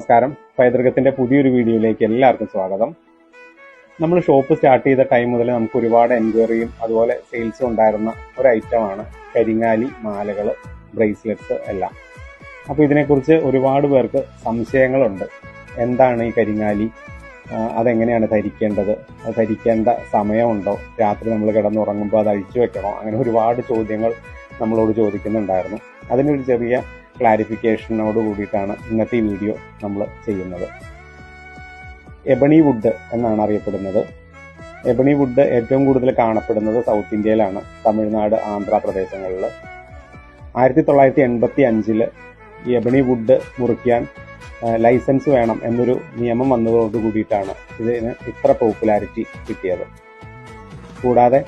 നമസ്കാരം. പൈതൃകത്തിന്റെ പുതിയൊരു വീഡിയോയിലേക്ക് എല്ലാവർക്കും സ്വാഗതം. നമ്മൾ ഷോപ്പ് സ്റ്റാർട്ട് ചെയ്ത ടൈം മുതൽ നമുക്ക് ഒരുപാട് എൻക്വയറിയും അതുപോലെ സെയിൽസും ഉണ്ടായിരുന്ന ഒരു ഐറ്റമാണ് കരിങ്ങാലി മാലകൾ ബ്രേസ്ലെറ്റ്സ് എല്ലാം. അപ്പോൾ ഇതിനെക്കുറിച്ച് ഒരുപാട് പേർക്ക് സംശയങ്ങളുണ്ട്. എന്താണ് ഈ കരിങ്ങാലി? അതെങ്ങനെയാണ് ധരിക്കേണ്ടത്? അത് ധരിക്കേണ്ട സമയമുണ്ടോ? രാത്രി നമ്മൾ കിടന്നുറങ്ങുമ്പോൾ അത് അഴിച്ചു വെക്കണോ? അങ്ങനെ ഒരുപാട് ചോദ്യങ്ങൾ നമ്മളോട് ചോദിക്കുന്നുണ്ടായിരുന്നു. അതിനൊരു ചെറിയ ക്ലാരിഫിക്കേഷനോട് കൂടിയിട്ടാണ് ഇന്നത്തെ ഈ വീഡിയോ നമ്മൾ ചെയ്യുന്നത്. എബണി വുഡ് എന്നാണ് അറിയപ്പെടുന്നത്. എബണി വുഡ് ഏറ്റവും കൂടുതൽ കാണപ്പെടുന്നത് സൗത്ത് ഇന്ത്യയിലാണ് തമിഴ്നാട് ആന്ധ്രാപ്രദേശങ്ങളിൽ ആയിരത്തി തൊള്ളായിരത്തി എൺപത്തി അഞ്ചിൽ ഈ എബണി വുഡ് മുറിക്കാൻ ലൈസൻസ് വേണം എന്നൊരു നിയമം വന്നതോട് കൂടിയിട്ടാണ് ഇതിന് ഇത്ര പോപ്പുലാരിറ്റി കിട്ടിയത്. കൂടാതെ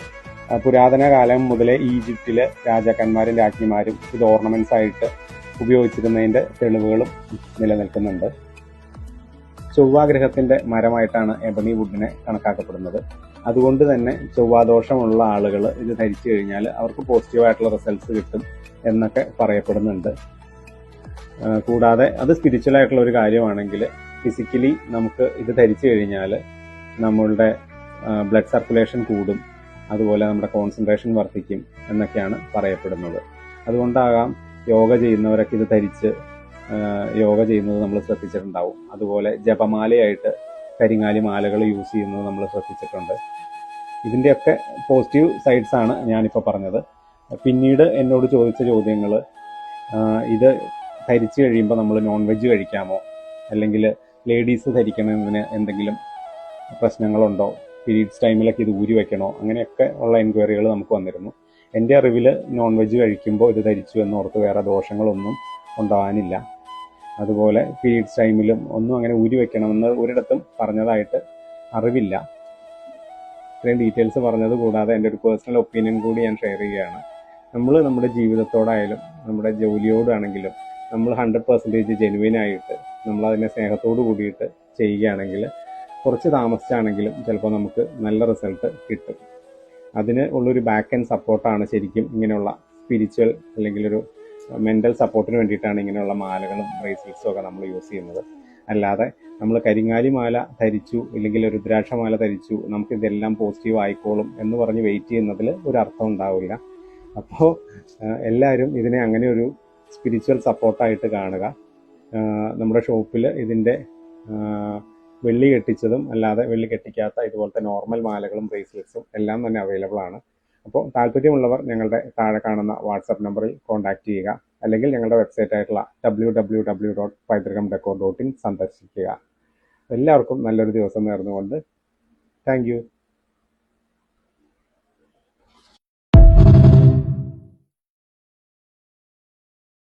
പുരാതന കാലം മുതലേ ഈജിപ്തിലെ രാജാക്കന്മാരും രാജ്ഞിമാരും ഇത് ഓർണമെന്റ്സ് ആയിട്ട് ഉപയോഗിച്ചിരുന്നതിന്റെ തെളിവുകളും നിലനിൽക്കുന്നുണ്ട്. ചൊവ്വാഗ്രഹത്തിന്റെ മരമായിട്ടാണ് എബണി വുഡിനെ കണക്കാക്കപ്പെടുന്നത്. അതുകൊണ്ട് തന്നെ ചൊവ്വാദോഷമുള്ള ആളുകൾ ഇത് ധരിച്ചു കഴിഞ്ഞാൽ അവർക്ക് പോസിറ്റീവായിട്ടുള്ള റിസൾട്ട്സ് കിട്ടും എന്നൊക്കെ പറയപ്പെടുന്നുണ്ട്. കൂടാതെ അത് സ്പിരിച്വൽ ആയിട്ടുള്ള ഒരു കാര്യമാണെങ്കിൽ ഫിസിക്കലി നമുക്ക് ഇത് ധരിച്ചു കഴിഞ്ഞാൽ നമ്മളുടെ ബ്ലഡ് സർക്കുലേഷൻ കൂടും. അതുപോലെ നമ്മുടെ കോൺസെൻട്രേഷൻ വർദ്ധിക്കും എന്നൊക്കെയാണ് പറയപ്പെടുന്നത്. അതുകൊണ്ടാകാം യോഗ ചെയ്യുന്നവരൊക്കെ ഇത് ധരിച്ച് യോഗ ചെയ്യുന്നത് നമ്മൾ ശ്രദ്ധിച്ചിട്ടുണ്ടാവും. അതുപോലെ ജപമാലയായിട്ട് കരിങ്ങാലി മാലകൾ യൂസ് ചെയ്യുന്നത് നമ്മൾ ശ്രദ്ധിച്ചിട്ടുണ്ട്. ഇതിന്റെയൊക്കെ പോസിറ്റീവ് സൈഡ്സ് ആണ് ഞാനിപ്പോൾ പറഞ്ഞത്. പിന്നീട് എന്നോട് ചോദിച്ച ചോദ്യങ്ങൾ ഇത് ധരിച്ചു കഴിയുമ്പോൾ നമ്മൾ നോൺ വെജ് കഴിക്കാമോ? അല്ലെങ്കിൽ ലേഡീസ് ധരിക്കുന്നതിന് എന്തെങ്കിലും പ്രശ്നങ്ങളുണ്ടോ? പീരീഡ്സ് ടൈമിലൊക്കെ ഇത് ഊരി വെക്കണോ? അങ്ങനെയൊക്കെ ഉള്ള എൻക്വയറികൾ നമുക്ക് വന്നിരുന്നു. എന്റെ അറിവിൽ നോൺ വെജ് കഴിക്കുമ്പോൾ ഇത് ധരിച്ചു എന്നോർത്ത് വേറെ ദോഷങ്ങളൊന്നും ഉണ്ടാവാനില്ല. അതുപോലെ പീരീഡ്സ് ടൈമിലും ഒന്നും അങ്ങനെ ഊരി വെക്കണമെന്ന് ഒരിടത്തും പറഞ്ഞതായിട്ട് അറിവില്ല. ഇത്രയും ഡീറ്റെയിൽസ് പറഞ്ഞത് കൂടാതെ എന്റെ ഒരു പേഴ്സണൽ ഒപ്പീനിയൻ കൂടി ഞാൻ ഷെയർ ചെയ്യുകയാണ്. നമ്മൾ നമ്മുടെ ജീവിതത്തോടായാലും നമ്മുടെ ജോലിയോടാണെങ്കിലും നമ്മൾ ഹൺഡ്രഡ് പെർസെന്റേജ് ജെനുവിൻ ആയിട്ട് നമ്മൾ അതിനെ സ്നേഹത്തോട് കൂടിയിട്ട് ചെയ്യുകയാണെങ്കിൽ കുറച്ച് താമസിച്ചാണെങ്കിലും ചിലപ്പോൾ നമുക്ക് നല്ല റിസൾട്ട് കിട്ടും. അതിന് ഉള്ളൊരു ബാക്ക് ആൻഡ് സപ്പോർട്ടാണ് ശരിക്കും ഇങ്ങനെയുള്ള സ്പിരിച്വൽ അല്ലെങ്കിൽ ഒരു മെന്റൽ സപ്പോർട്ടിന് വേണ്ടിയിട്ടാണ് ഇങ്ങനെയുള്ള മാലകളും ബ്രേസ്ലെറ്റ്സും ഒക്കെ നമ്മൾ യൂസ് ചെയ്യുന്നത്. അല്ലാതെ നമ്മൾ കരിങ്ങാലി മാല ധരിച്ചു ഇല്ലെങ്കിൽ രുദ്രാക്ഷ മാല ധരിച്ചു നമുക്ക് ഇതെല്ലാം പോസിറ്റീവ് ആയിക്കോളും എന്ന് പറഞ്ഞ് വെയിറ്റ് ചെയ്യുന്നതിൽ ഒരു അർത്ഥം ഉണ്ടാവില്ല. അപ്പോൾ എല്ലാവരും ഇതിനെ അങ്ങനെ ഒരു സ്പിരിച്വൽ സപ്പോർട്ടായിട്ട് കാണുക. നമ്മുടെ ഷോപ്പിൽ ഇതിന്റെ വെള്ളി കെട്ടിച്ചതും അല്ലാതെ വെള്ളി കെട്ടിക്കാത്ത ഇതുപോലത്തെ നോർമൽ മാലകളും ബ്രേസ്ലെറ്റ്സും എല്ലാം തന്നെ അവൈലബിൾ ആണ്. അപ്പോൾ താല്പര്യമുള്ളവർ ഞങ്ങളുടെ താഴെ കാണുന്ന വാട്സപ്പ് നമ്പറിൽ കോൺടാക്ട് ചെയ്യുക. അല്ലെങ്കിൽ ഞങ്ങളുടെ വെബ്സൈറ്റ് ആയിട്ടുള്ള W W W dot Paithrukam deco dot in സന്ദർശിക്കുക. എല്ലാവർക്കും നല്ലൊരു ദിവസം നേർന്നുകൊണ്ട്. താങ്ക്